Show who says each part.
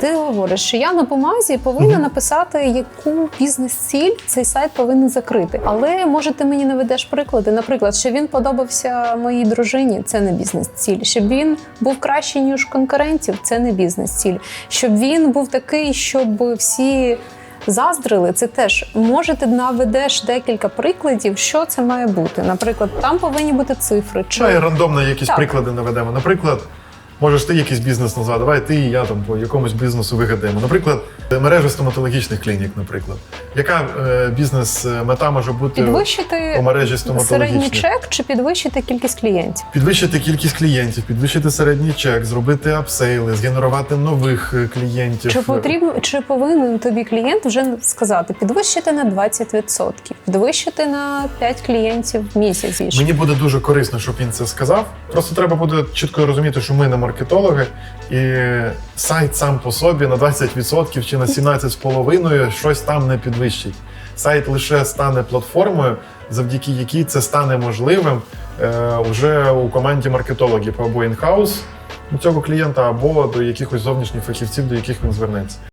Speaker 1: Ти говориш, що я на бумазі повинна написати, яку бізнес-ціль цей сайт повинен закрити. Але може ти мені наведеш приклади. Наприклад, що він подобався моїй дружині, це не бізнес-ціль. Щоб він був кращий ніж конкурентів, це не бізнес-ціль. Щоб він був такий, щоб всі. Заздрили, це теж може ти наведеш декілька прикладів, що це має бути. Наприклад, там повинні бути цифри. Чи
Speaker 2: Давай рандомно якісь
Speaker 1: Так.
Speaker 2: приклади наведемо. Наприклад, можеш ти якийсь бізнес назвати, давай ти і я там по якомусь бізнесу вигадаємо. Наприклад, мережа стоматологічних клінік, наприклад. Яка е, бізнес-мета може бути
Speaker 1: підвищити
Speaker 2: у мережі
Speaker 1: середній чек чи підвищити кількість клієнтів?
Speaker 2: Підвищити кількість клієнтів, підвищити середній чек, зробити апсейли, згенерувати нових е, клієнтів.
Speaker 1: Чи потрібно чи повинен тобі клієнт вже сказати підвищити на 20%, підвищити на 5 клієнтів в місяць?
Speaker 2: Мені буде дуже корисно, щоб він це сказав. Просто треба буде чітко розуміти, що ми не маркетологи, і сайт сам по собі на 20% чи на 17,5% щось там не підвищить. Сайт лише стане платформою, завдяки якій це стане можливим е, вже у команді маркетологів або інхаус у цього клієнта, або до якихось зовнішніх фахівців, до яких він звернеться.